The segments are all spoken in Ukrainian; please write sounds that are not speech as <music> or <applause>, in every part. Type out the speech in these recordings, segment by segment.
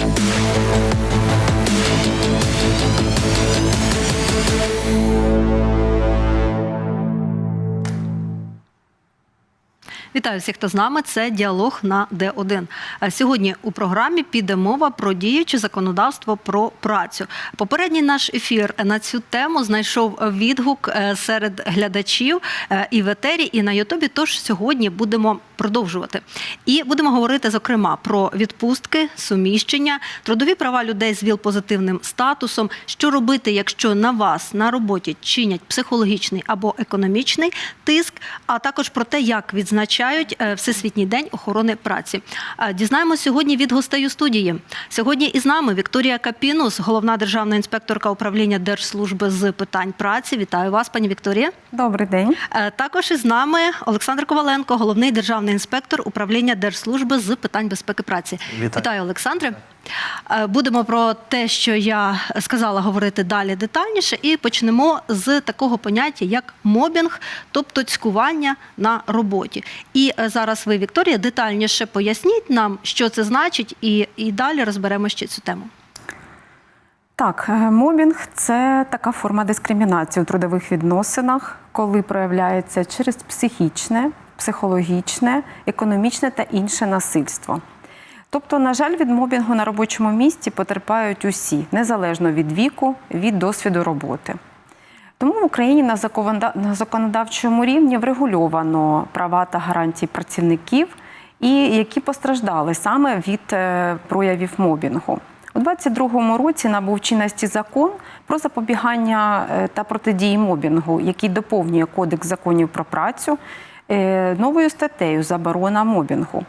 We'll Вітаю всіх, хто з нами. Це діалог на Д1. А Сьогодні у програмі піде мова про діюче законодавство про працю. Попередній наш ефір на цю тему знайшов відгук е, серед глядачів е, і в етері, і на Ютубі. Тож сьогодні будемо продовжувати. І будемо говорити зокрема про відпустки, суміщення, трудові права людей з ВІЛ-позитивним статусом, що робити, якщо на вас на роботі чинять психологічний або економічний тиск, а також про те, як відзначають е, Всесвітній день охорони праці. Дізнаємо Дізнаємося сьогодні від гостей у студії. Сьогодні із нами Вікторія Капінус, головна державна інспекторка управління Держслужби з питань праці. Вітаю вас, пані Вікторія. Добрий день. Е, Також із нами Олександр Коваленко, головний державний інспектор управління Держслужби з питань безпеки праці. Вітаю. Олександре. Е, Будемо про те, що я сказала, говорити далі детальніше, і почнемо з такого поняття, як мобінг, тобто цькування на роботі. І е, зараз ви, Вікторія, детальніше поясніть нам, що це значить, і, і далі розберемо ще цю тему. Так, е, мобінг це така форма дискримінації у трудових відносинах, коли проявляється через психічне, психологічне, економічне та інше насильство. Тобто, на жаль, від мобінгу на робочому місці потерпають усі, незалежно від віку, від досвіду роботи. Тому в Україні на законода- законодавчому рівні врегульовано права та гарантії працівників, і які постраждали саме від е, проявів мобінгу. У 2022 році набув чинності закон про запобігання е, та протидії мобінгу, який доповнює Кодекс законів про працю е, новою статтею Заборона мобінгу.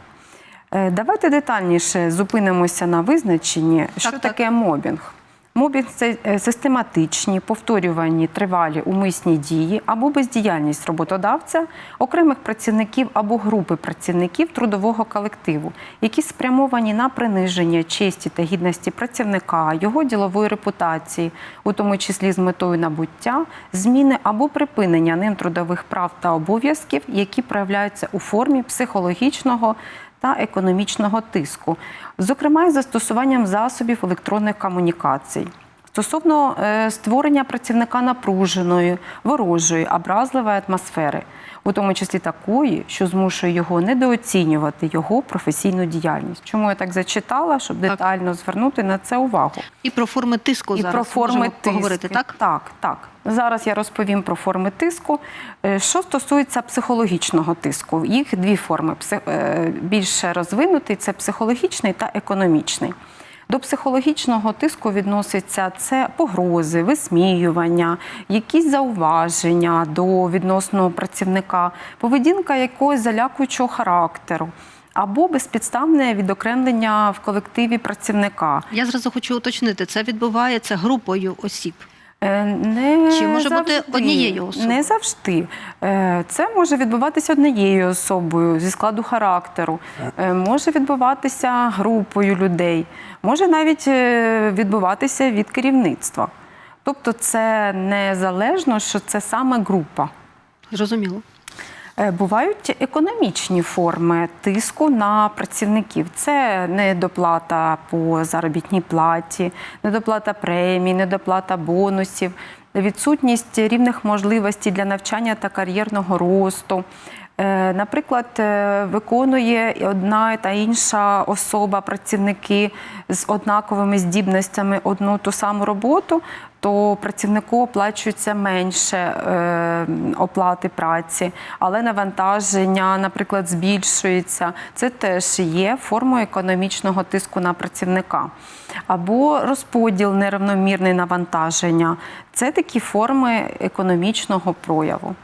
Е, Давайте детальніше зупинимося на визначенні, що так. таке мобінг. Мобінг це е, систематичні, повторювані, тривалі умисні дії або бездіяльність роботодавця, окремих працівників або групи працівників трудового колективу, які спрямовані на приниження честі та гідності працівника, його ділової репутації, у тому числі з метою набуття, зміни або припинення ним трудових прав та обов'язків, які проявляються у формі психологічного та економічного тиску, зокрема із застосуванням засобів електронних комунікацій. Стосовно е, створення працівника напруженої, ворожої, образливої атмосфери, у тому числі такої, що змушує його недооцінювати його професійну діяльність. Чому я так зачитала, щоб Так. детально звернути на це увагу? І про форми тиску І зараз про форми можемо тиску. поговорити, так? Так, так. Зараз я розповім про форми тиску. Е, Що стосується психологічного тиску, їх дві форми. Е, Більше розвинутий це психологічний та економічний. До психологічного тиску відноситься це погрози, висміювання, якісь зауваження до відносного працівника, поведінка якогось залякуючого характеру або безпідставне відокремлення в колективі працівника. Я зразу хочу уточнити, це відбувається групою осіб. Е, Не Чи може бути однією особою? Не завжди. Е, Це може відбуватися однією особою зі складу характеру, Е, може відбуватися групою людей, може навіть відбуватися від керівництва. Тобто це незалежно, що це саме група. Зрозуміло. Е, Бувають економічні форми тиску на працівників. Це недоплата по заробітній платі, недоплата премій, недоплата бонусів, відсутність рівних можливостей для навчання та кар'єрного росту. Е, Наприклад, е, виконує одна та інша особа, працівники з однаковими здібностями одну ту саму роботу, то працівнику оплачується менше е, оплати праці, але навантаження, наприклад, збільшується. Це теж є формою економічного тиску на працівника. Або розподіл нерівномірний навантаження. Це такі форми економічного прояву.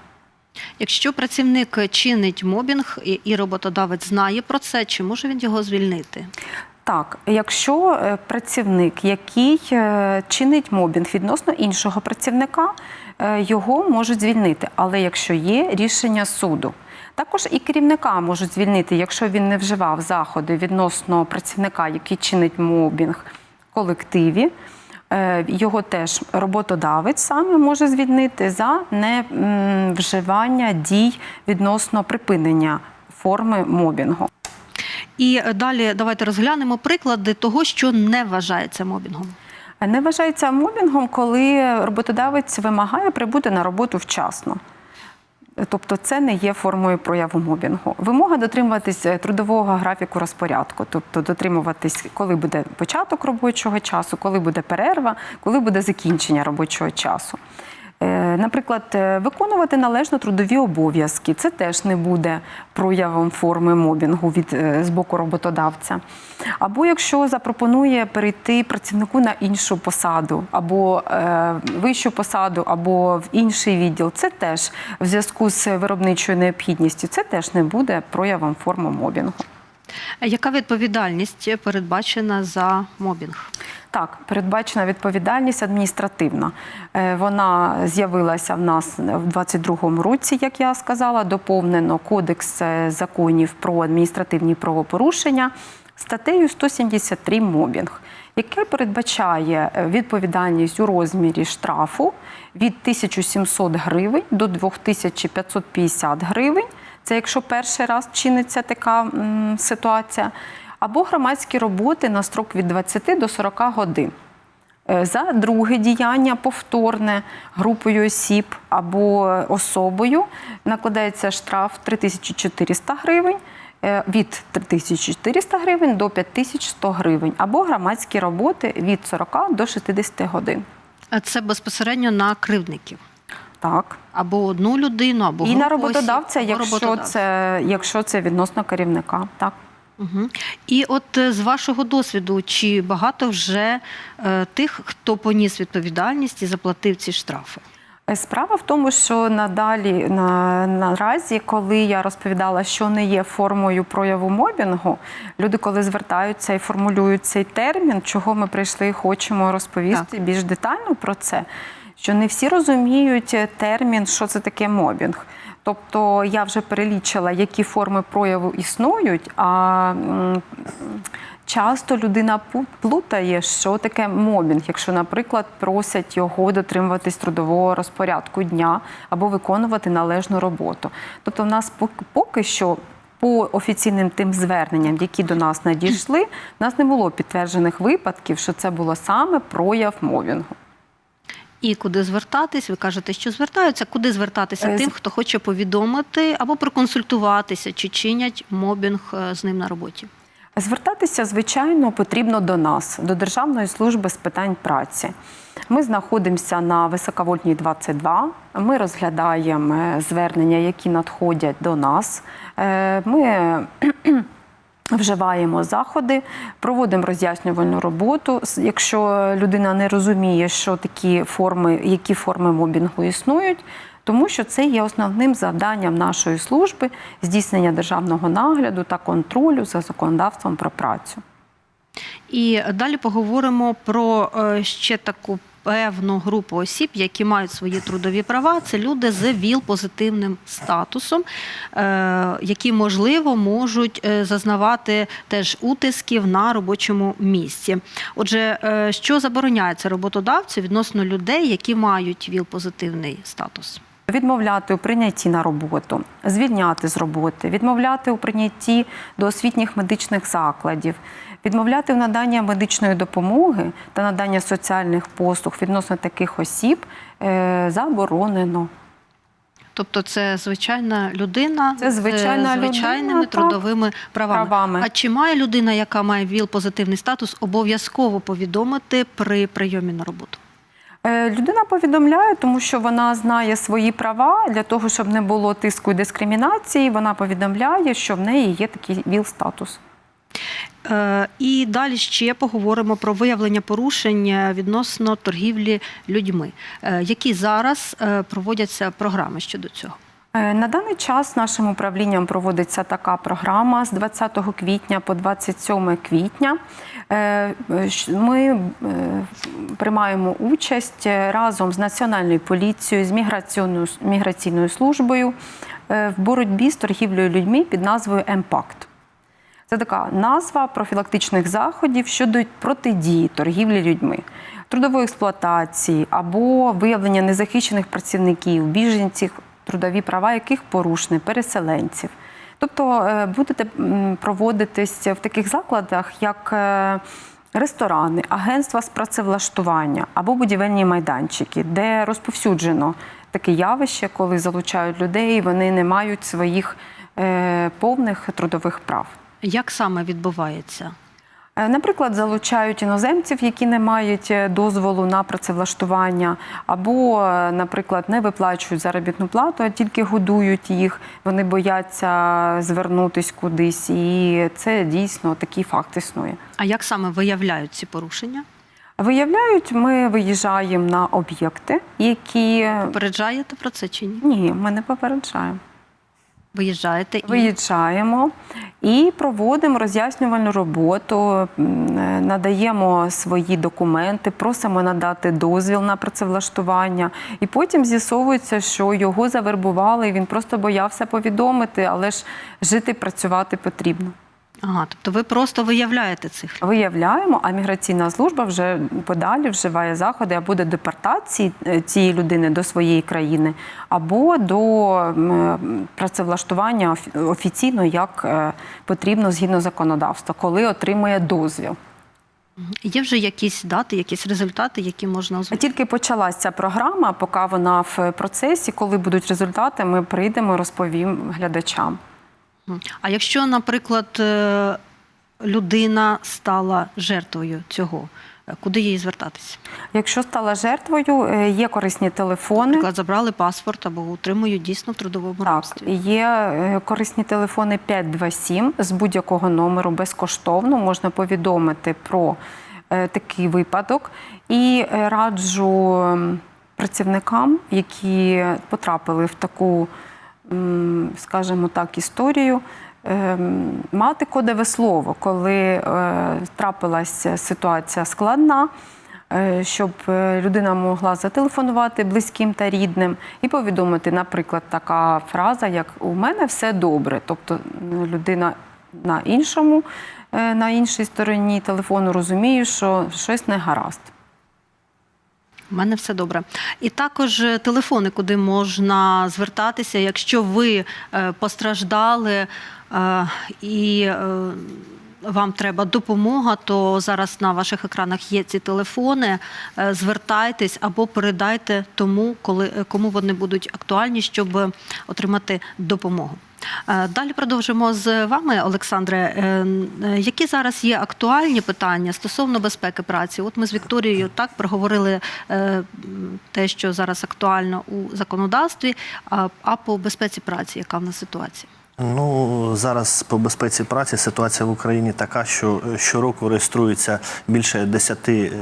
Якщо працівник чинить мобінг і, і роботодавець знає про це, чи може він його звільнити? Так, якщо е, працівник, який е, чинить мобінг відносно іншого працівника, е, його можуть звільнити. Але якщо є рішення суду, також і керівника можуть звільнити, якщо він не вживав заходи відносно працівника, який чинить мобінг колективі. Його теж роботодавець саме може звільнити за невживання дій відносно припинення форми мобінгу. І далі давайте розглянемо приклади того, що не вважається мобінгом. Не вважається мобінгом, коли роботодавець вимагає прибути на роботу вчасно. Тобто це не є формою прояву мобінгу. Вимога дотримуватись е, трудового графіку розпорядку, тобто дотримуватись, коли буде початок робочого часу, коли буде перерва, коли буде закінчення робочого часу. Е, Наприклад, е, виконувати належно трудові обов'язки. Це теж не буде проявом форми мобінгу від е, з боку роботодавця. Або якщо запропонує перейти працівнику на іншу посаду, або вищу посаду, або в інший відділ, це теж в зв'язку з виробничою необхідністю, це теж не буде проявом форми мобінгу. Яка відповідальність передбачена за мобінг? Так, передбачена відповідальність адміністративна. Е, Вона з'явилася в нас в 22-му році, як я сказала, доповнено Кодекс е, законів про адміністративні правопорушення статтею 173 мобінг, яке передбачає е, відповідальність у розмірі штрафу від 1700 гривень до 2550 гривень. Це якщо перший раз чиниться така ситуація, або громадські роботи на строк від 20 до 40 годин. Е, За друге діяння повторне групою осіб або особою накладається штраф 3400 гривень е, від 3400 гривень до 5100 гривень, або громадські роботи від 40 до 60 годин. Е, Це безпосередньо на кривдників. Так. Або одну людину, або І на роботодавця, або якщо роботодавця. це, якщо це відносно керівника. Так. Угу. І от е, з вашого досвіду, чи багато вже е, тих, хто поніс відповідальність і заплатив ці штрафи? Е, Справа в тому, що надалі на, наразі, коли я розповідала, що не є формою прояву мобінгу, люди, коли звертаються і формулюють цей термін, чого ми прийшли і хочемо розповісти більш детально про це, що не всі розуміють е, термін, що це таке мобінг. Тобто я вже перелічила, які форми прояву існують, а часто людина плутає, що таке мобінг, якщо, наприклад, просять його дотримуватись трудового розпорядку дня або виконувати належну роботу. Тобто, в нас пок- поки що. По офіційним тим зверненням, які до нас надійшли, в нас не було підтверджених випадків, що це було саме прояв мобінгу. І куди звертатись? Ви кажете, що звертаються. Куди звертатися Е, тим, хто хоче повідомити або проконсультуватися, чи чинять мобінг е, з ним на роботі? Звертатися, звичайно, потрібно до нас, до Державної служби з питань праці. Ми знаходимося на високовольтній 22. Ми розглядаємо е, звернення, які надходять до нас. Ми вживаємо заходи, проводимо роз'яснювальну роботу. Якщо людина не розуміє, що такі форми, які форми мобінгу існують, тому що це є основним завданням нашої служби здійснення державного нагляду та контролю за законодавством про працю. І далі поговоримо про е, ще таку певну групу осіб, які мають свої трудові права. Це люди з ВІЛ-позитивним статусом, е, які можливо можуть е, зазнавати теж утисків на робочому місці. Отже, е, що забороняється роботодавцю відносно людей, які мають ВІЛ-позитивний статус? Відмовляти у прийнятті на роботу, звільняти з роботи, відмовляти у прийнятті до освітніх медичних закладів, відмовляти в наданні медичної допомоги та надання соціальних послуг відносно таких осіб е, заборонено. Тобто це звичайна людина Це звичайна з звичайними людина, так, трудовими правами. правами. А чи має людина, яка має ВІЛ-позитивний статус, обов'язково повідомити при прийомі на роботу? Е, Людина повідомляє, тому що вона знає свої права для того, щоб не було тиску і дискримінації. Вона повідомляє, що в неї є такий ВІЛ-статус. Е, І далі ще поговоримо про виявлення порушень е, відносно торгівлі людьми. Які зараз проводяться програми щодо цього? Е, На даний час нашим управлінням проводиться така програма з 20 квітня по 27 квітня. Е, Ми е, приймаємо участь разом з Національною поліцією, з міграційною, міграційною службою в боротьбі з торгівлею людьми під назвою «Емпакт». Це така назва профілактичних заходів щодо протидії торгівлі людьми, трудової експлуатації або виявлення незахищених працівників, біженців, трудові права яких порушені, переселенців. Тобто е, будете проводитись в таких закладах, як е, ресторани, агентства з працевлаштування або будівельні майданчики, де розповсюджено таке явище, коли залучають людей, вони не мають своїх е, повних трудових прав. Як саме відбувається? Е, Наприклад, залучають іноземців, які не мають е, дозволу на працевлаштування, або, е, наприклад, не виплачують заробітну плату, а тільки годують їх. Вони бояться звернутись кудись, і це дійсно такий факт існує. А як саме виявляють ці порушення? Виявляють, ми виїжджаємо на об'єкти, які Попереджаєте про це чи ні? ні, ми не попереджаємо. Виїжджаєте і Виїжджаємо і проводимо роз'яснювальну роботу, е, надаємо свої документи, просимо надати дозвіл на працевлаштування. І потім з'ясовується, що його завербували, і він просто боявся повідомити, але ж жити, працювати потрібно. Ага, тобто ви просто виявляєте цих людей. Виявляємо, а міграційна служба вже подалі вживає заходи або до депортації е, цієї людини до своєї країни, або до працевлаштування офі- офіційно, як е, потрібно згідно законодавства, коли отримує дозвіл. Є вже якісь дати, якісь результати, які можна озвучити? Тільки почалася ця програма, поки вона в процесі. Коли будуть результати, ми прийдемо, розповім глядачам. А якщо, наприклад, е, людина стала жертвою цього, е, куди їй звертатися? Якщо стала жертвою, е, є корисні телефони. Наприклад, забрали паспорт або утримують дійсно в трудовому Так, рабстві. є корисні телефони 527 з будь-якого номеру безкоштовно можна повідомити про такий випадок. І раджу працівникам, які потрапили в таку, скажімо так, історію. ем, Мати кодове слово, коли е, трапилася ситуація складна, е, щоб е, людина могла зателефонувати близьким та рідним і повідомити, наприклад, така фраза, як у мене все добре. Тобто людина на іншому, на іншій стороні телефону розуміє, що щось не гаразд. У мене все добре. І також е, телефони, куди можна звертатися, якщо ви е, постраждали е, і вам треба допомога, то зараз на ваших екранах є ці телефони. Е, Звертайтесь або передайте тому, коли е, кому вони будуть актуальні, щоб отримати допомогу. Е, Далі продовжимо з вами, Олександре. Які зараз є актуальні питання стосовно безпеки праці? От ми з Вікторією так проговорили те, що зараз актуально у законодавстві. А по безпеці праці, яка в нас ситуація? Ну зараз по безпеці праці ситуація в Україні така, що е, щороку реєструється більше 10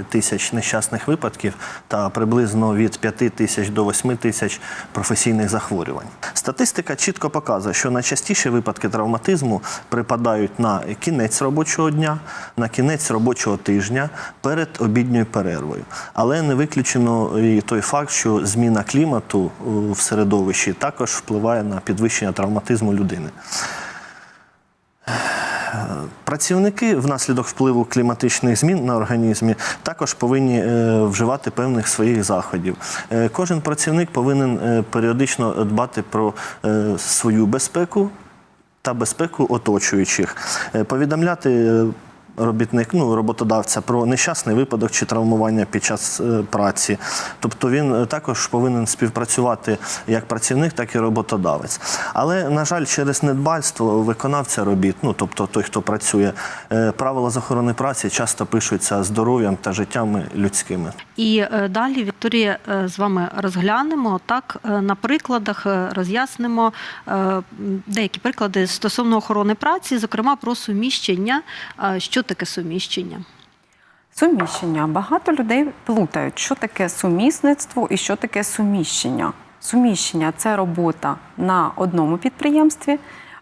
тисяч нещасних випадків та приблизно від 5 тисяч до 8 тисяч професійних захворювань. Статистика чітко показує, що найчастіші випадки травматизму припадають на кінець робочого дня, на кінець робочого тижня перед обідньою перервою. Але не виключено і той факт, що зміна клімату е, в середовищі також впливає на підвищення травматизму людини. Працівники внаслідок впливу кліматичних змін на організмі також повинні е, вживати певних своїх заходів. Е, Кожен працівник повинен е, періодично дбати про свою безпеку та безпеку оточуючих, повідомляти. Робітник, ну роботодавця про нещасний випадок чи травмування під час е, праці. Тобто він е, також повинен співпрацювати як працівник, так і роботодавець. Але, на жаль, через недбальство виконавця робіт, ну тобто той, хто працює, е, правила з охорони праці часто пишуться здоров'ям та життями людськими. І далі, Вікторія, з вами розглянемо так на прикладах, роз'яснимо деякі приклади стосовно охорони праці, зокрема про суміщення. Що таке суміщення? Суміщення. Багато людей плутають, що таке сумісництво і що таке суміщення. Суміщення це робота на одному підприємстві,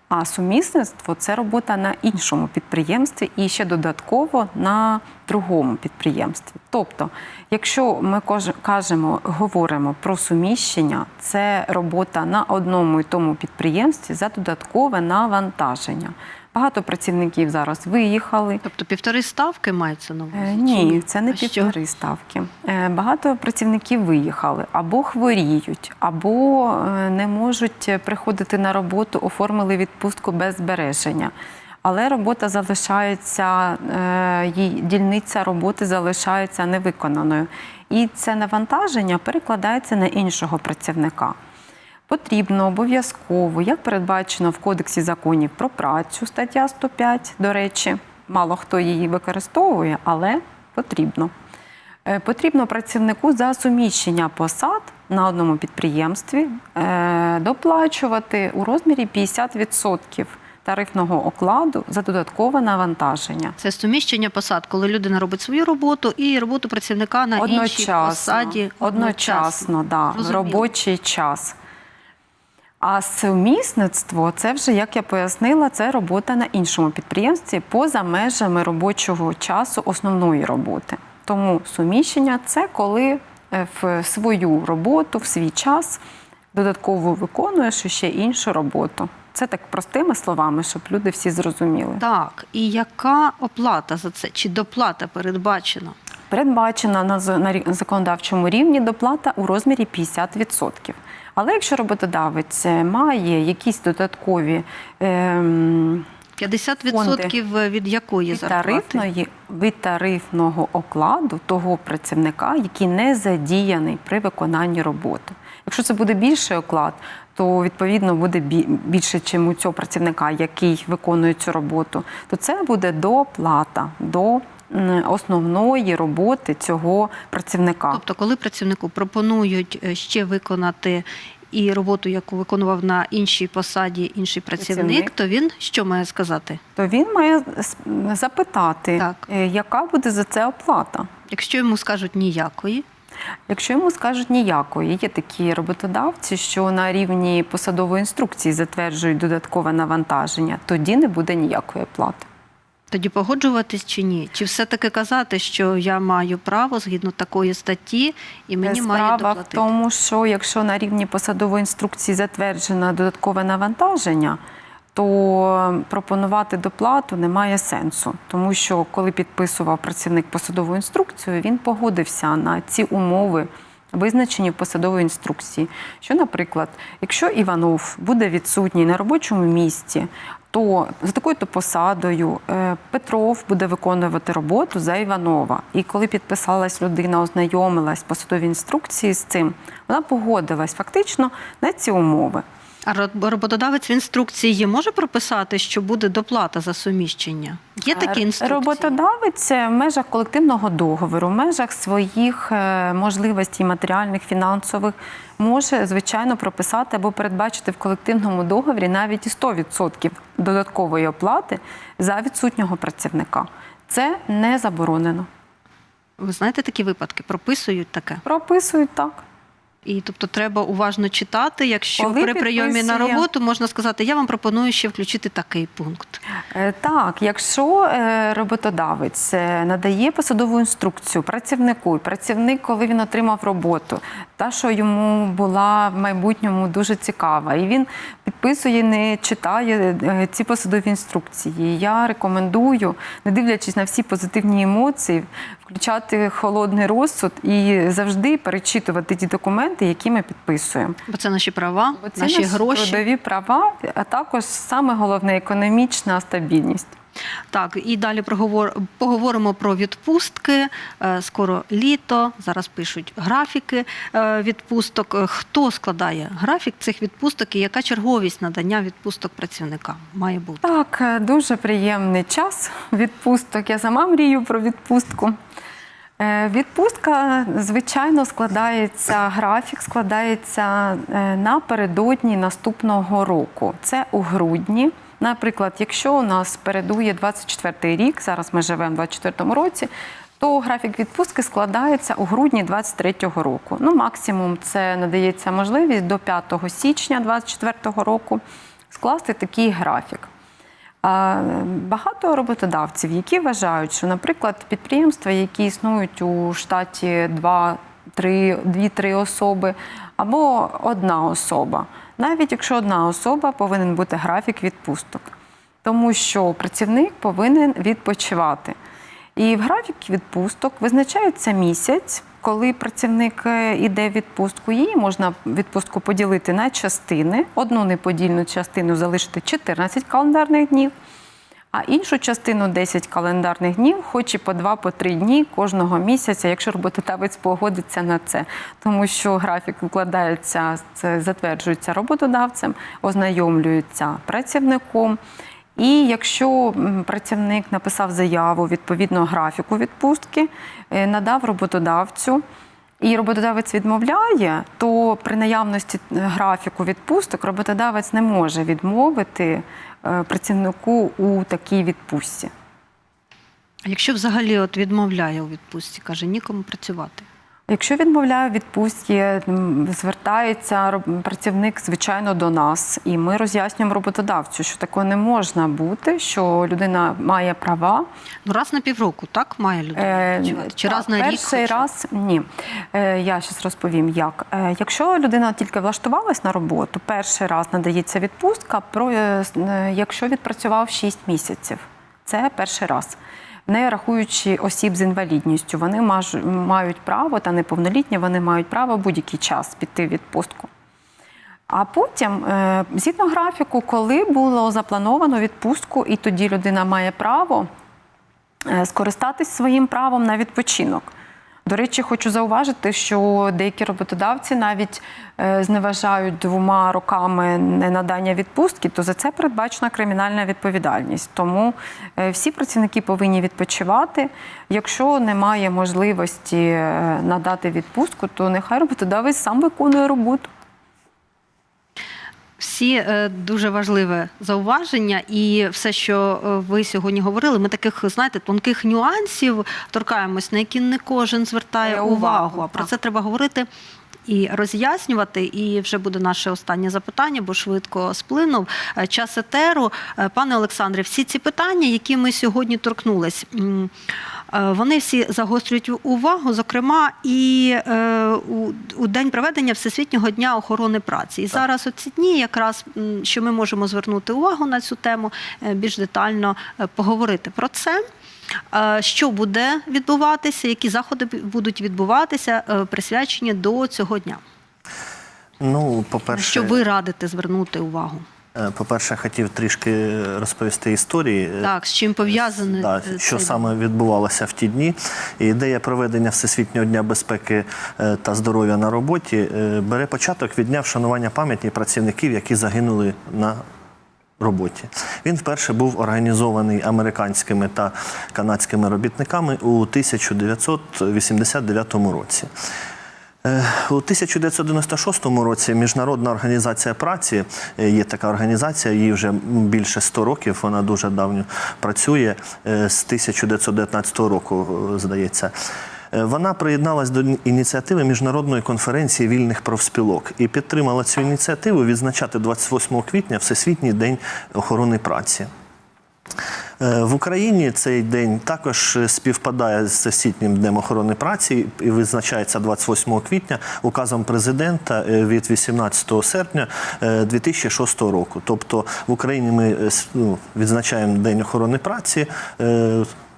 а сумісництво це робота на іншому підприємстві і ще додатково на другому підприємстві. Тобто, якщо ми кажемо, говоримо про суміщення, це робота на одному і тому підприємстві за додаткове навантаження. Багато працівників зараз виїхали. Тобто півтори ставки мається на увазі? Е, Ні, це не А що? півтори ставки. Е, Багато працівників виїхали або хворіють, або е, не можуть приходити на роботу, оформили відпустку без збереження. Але робота залишається, е, дільниця роботи залишається невиконаною. І це навантаження перекладається на іншого працівника. Потрібно обов'язково, як передбачено в Кодексі законів про працю, стаття 105, до речі, мало хто її використовує, але потрібно. Е, Потрібно працівнику за суміщення посад на одному підприємстві е, доплачувати у розмірі 50% тарифного окладу за додаткове навантаження. Це суміщення посад, коли людина робить свою роботу і роботу працівника на іншій посаді. одночасно, да, в робочий час. А сумісництво це вже, як я пояснила, це робота на іншому підприємстві поза межами робочого часу основної роботи. Тому суміщення це коли е, в свою роботу, в свій час додатково виконуєш ще іншу роботу. Це так простими словами, щоб люди всі зрозуміли. Так, і яка оплата за це? Чи доплата передбачена? Передбачена на законодавчому рівні доплата у розмірі 50%. Але якщо роботодавець е, має якісь додаткові ем, 50% від якої від, зарплати? тарифної, від тарифного окладу того працівника, який не задіяний при виконанні роботи. Якщо це буде більший оклад, то відповідно буде бі- більше, ніж у цього працівника, який виконує цю роботу, то це буде доплата до основної роботи цього працівника. Тобто, коли працівнику пропонують е, ще виконати і роботу, яку виконував на іншій посаді інший працівник, Працівник. то він що має сказати? То він має запитати, Так. е, яка буде за це оплата. Якщо йому скажуть ніякої, Якщо йому скажуть ніякої, є такі роботодавці, що на рівні посадової інструкції затверджують додаткове навантаження, тоді не буде ніякої оплати. тоді погоджуватись чи ні? Чи все-таки казати, що я маю право згідно такої статті, і мені Справа в доплатити? тому, що якщо на рівні посадової інструкції затверджено додаткове навантаження, то пропонувати доплату немає сенсу, тому що коли підписував працівник посадову інструкцію, він погодився на ці умови. Визначені в посадовій інструкції, що, наприклад, якщо Іванов буде відсутній на робочому місці, то за такою-то посадою е, Петров буде виконувати роботу за Іванова. І коли підписалась людина, ознайомилась в посадовій інструкції з цим, вона погодилась фактично на ці умови. А роботодавець в інструкції може прописати, що буде доплата за суміщення? Є такі інструкції? Роботодавець в межах колективного договору, в межах своїх е, можливостей матеріальних, фінансових, може звичайно прописати або передбачити в колективному договорі навіть і 100% додаткової оплати за відсутнього працівника. Це не заборонено. Ви знаєте такі випадки? Прописують таке. Прописують так. І тобто треба уважно читати, якщо Коли при прийомі на роботу можна сказати, я вам пропоную ще включити такий пункт. Е, Так, якщо е, роботодавець е, надає посадову інструкцію працівнику, і працівник, коли він отримав роботу, та що йому була в майбутньому дуже цікава, і він підписує, не читає ці посадові інструкції. Я рекомендую, не дивлячись на всі позитивні емоції, включати холодний розсуд і завжди перечитувати ті документи, які ми підписуємо. Бо це наші права, Бо це наші наші гроші. трудові права, а також саме головне економічна стабільність. Так, і далі проговор... поговоримо про відпустки. Е, Скоро літо. Зараз пишуть графіки е, відпусток. Е, Хто складає графік цих відпусток і яка черговість надання відпусток працівника має бути? Так, дуже приємний час відпусток. Я сама мрію про відпустку. Відпустка, звичайно, складається, графік складається напередодні наступного року. Це у грудні. Наприклад, якщо у нас передує 24 рік, зараз ми живемо в 24 році, то графік відпустки складається у грудні 23-го року. Ну, максимум це надається можливість до 5 січня 24-го року скласти такий графік. Багато роботодавців, які вважають, що, наприклад, підприємства, які існують у штаті 2, 3, 2-3 особи або одна особа, навіть якщо одна особа повинен бути графік відпусток. тому що працівник повинен відпочивати. І в графік відпусток визначається місяць, коли працівник е, іде в відпустку. Її можна відпустку поділити на частини. Одну неподільну частину залишити 14 календарних днів, а іншу частину 10 календарних днів, хоч і по 2 по дні кожного місяця, якщо роботодавець погодиться на це. Тому що графік укладається, затверджується роботодавцем, ознайомлюється працівником. І якщо працівник написав заяву відповідно графіку відпустки, е, надав роботодавцю, і роботодавець відмовляє, то при наявності е, графіку відпусток роботодавець не може відмовити працівнику у такій відпустці. Якщо взагалі от відмовляє у відпустці, каже, нікому працювати. Якщо відмовляє у відпустці, звертається працівник, звичайно, до нас, і ми роз'яснюємо роботодавцю, що такого не можна бути, що людина має права. Ну, раз на півроку, так має людина Е, працювати? Чи раз на рік? Перший раз ні. Е, Я зараз розповім, як. Е, Якщо людина тільки влаштувалась на роботу, перший раз надається відпустка, про, якщо відпрацював 6 місяців. Це перший раз. Не рахуючи осіб з інвалідністю, вони мають право та неповнолітні, вони мають право будь-який час піти в відпустку. А потім, е, згідно графіку, коли було заплановано відпустку, і тоді людина має право е, скористатись своїм правом на відпочинок. До речі, хочу зауважити, що деякі роботодавці навіть е, зневажають двома роками ненадання відпустки, то за це передбачена кримінальна відповідальність. Тому е, всі працівники повинні відпочивати. Якщо немає можливості е, надати відпустку, то нехай роботодавець сам виконує роботу. Всі е, дуже важливе зауваження, і все, що е, ви сьогодні говорили, ми таких, знаєте, тонких нюансів торкаємось, на які не кожен звертає увагу. увагу, А про це треба говорити. І роз'яснювати, і вже буде наше останнє запитання, бо швидко сплинув е, час етеру. Пане Олександре, всі ці питання, які ми сьогодні торкнулись, вони всі загострюють увагу, зокрема, і е, у, день проведення Всесвітнього дня охорони праці. І зараз оці дні, якраз що ми можемо звернути увагу на цю тему, е, більш детально е, поговорити про це. Е, Що буде відбуватися, які заходи будуть відбуватися, е, присвячені до цього дня? Ну, На по-перше, що ви радите звернути увагу? Е, по-перше, хотів трішки розповісти історії. е, Так, з чим пов'язане Да, е, що цей саме відбувалося в ті дні. І ідея проведення Всесвітнього дня безпеки та здоров'я на роботі бере початок від дня вшанування пам'яті працівників, які загинули на роботі. Він вперше був організований американськими та канадськими робітниками у 1989 році. Е, У 1996 році Міжнародна організація праці е, є така організація, їй вже більше 100 років, вона дуже давно працює е, з 1919 року, здається. Вона приєдналась до ініціативи міжнародної конференції вільних профспілок і підтримала цю ініціативу відзначати 28 квітня Всесвітній день охорони праці. Е, В Україні цей день також е, співпадає з Всесвітнім днем охорони праці і визначається 28 квітня указом президента е, від 18 серпня е, 2006 року. Тобто в Україні ми ну, відзначаємо День охорони праці.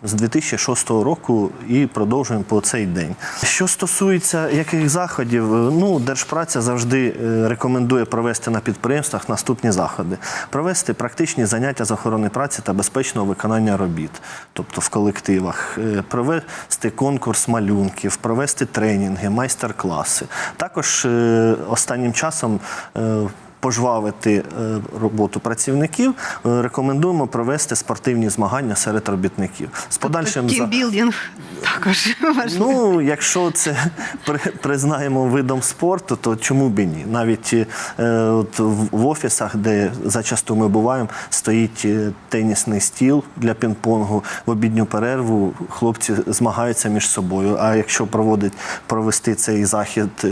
З 2006 року і продовжуємо по цей день. Що стосується яких заходів, е, ну Держпраця завжди е, рекомендує провести на підприємствах наступні заходи: провести практичні заняття з охорони праці та безпечного виконання робіт, тобто в колективах, е, провести конкурс малюнків, провести тренінги, майстер-класи. Також останнім часом. Пожвавити е, роботу працівників, е, рекомендуємо провести спортивні змагання серед робітників з подальшим за- також важливо. Ну, якщо це <laughs> признаємо видом спорту, то чому б і ні? Навіть е, от в, офісах, де зачасту ми буваємо, стоїть тенісний стіл для пінг-понгу. В обідню перерву хлопці змагаються між собою. А якщо проводить провести цей захід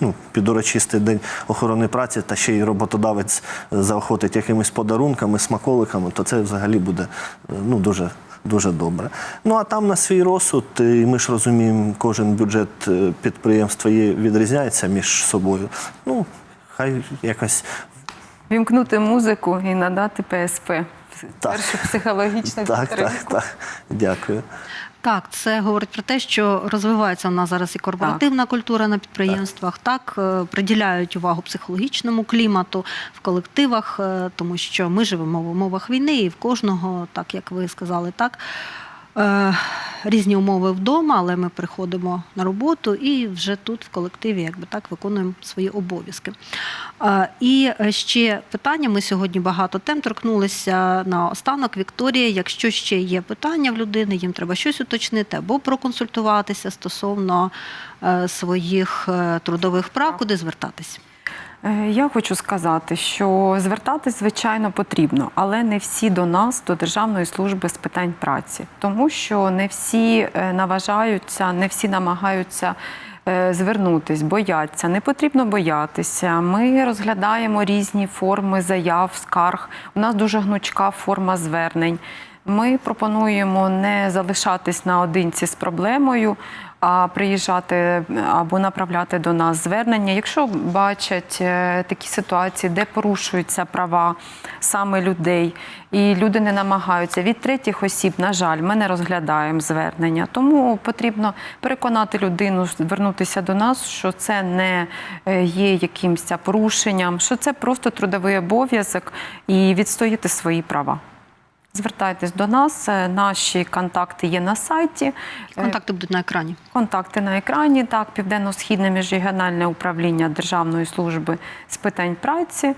ну, під урочистий день охорони праці, та ще й роботодавець заохотить якимись подарунками, смаколиками, то це взагалі буде е, ну, дуже дуже добре. Ну а там на свій розсуд, і ми ж розуміємо, кожен бюджет е, підприємства є, відрізняється між собою. Ну, хай якось Вімкнути музику і надати ПСП Так. першу психологічну Так, підтримку. так, так. Дякую. Так, це говорить про те, що розвивається у нас зараз і корпоративна культура на підприємствах. Так, так приділяють увагу психологічному клімату в колективах, е, тому що ми живемо в умовах війни, і в кожного, так як ви сказали, так. Е, Різні умови вдома, але ми приходимо на роботу і вже тут в колективі, якби так, виконуємо свої обов'язки. Е, І ще питання. Ми сьогодні багато тем торкнулися на останок. Вікторія, якщо ще є питання в людини, їм треба щось уточнити або проконсультуватися стосовно е, своїх е, трудових прав, куди звертатись. Е, Я хочу сказати, що звертатись, звичайно, потрібно, але не всі до нас, до Державної служби з питань праці, тому що не всі е, наважаються, не всі намагаються. е, Звернутись, бояться, не потрібно боятися. Ми розглядаємо різні форми заяв, скарг. У нас дуже гнучка форма звернень. Ми пропонуємо не залишатись наодинці з проблемою, а приїжджати або направляти до нас звернення. Якщо бачать е, такі ситуації, де порушуються права саме людей, і люди не намагаються від третіх осіб, на жаль, ми не розглядаємо звернення. Тому потрібно переконати людину звернутися до нас, що це не е, є якимось порушенням, що це просто трудовий обов'язок і відстояти свої права. Звертайтесь до нас, е, наші контакти є на сайті. Е, Контакти будуть на екрані. Контакти на екрані. Так, Південно-Східне міжрегіональне управління Державної служби з питань праці.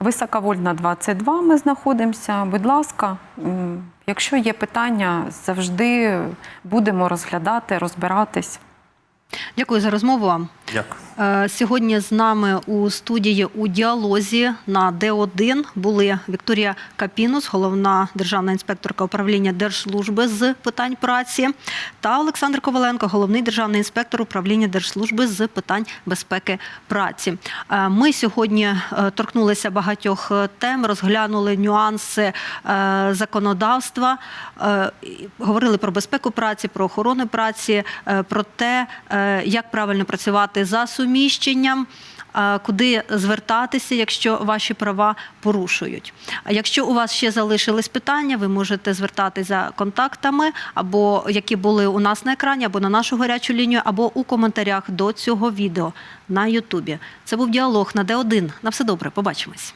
Високовольна 22 ми знаходимося. Будь ласка, якщо є питання, завжди будемо розглядати, розбиратись. Дякую за розмову вам. Дякую. Е, Сьогодні з нами у студії у діалозі на Д1 були Вікторія Капінус, головна державна інспекторка управління Держслужби з питань праці, та Олександр Коваленко, головний державний інспектор управління Держслужби з питань безпеки праці. Е, Ми сьогодні е, торкнулися багатьох тем, розглянули нюанси законодавства, говорили про безпеку праці, про охорону праці, про те, як правильно працювати за суміщенням. е, Куди звертатися, якщо ваші права порушують? Якщо у вас ще залишились питання, ви можете звертатися за контактами, або які були у нас на екрані, або на нашу гарячу лінію, або у коментарях до цього відео на Ютубі. Це був діалог на Д1. На все добре, побачимось.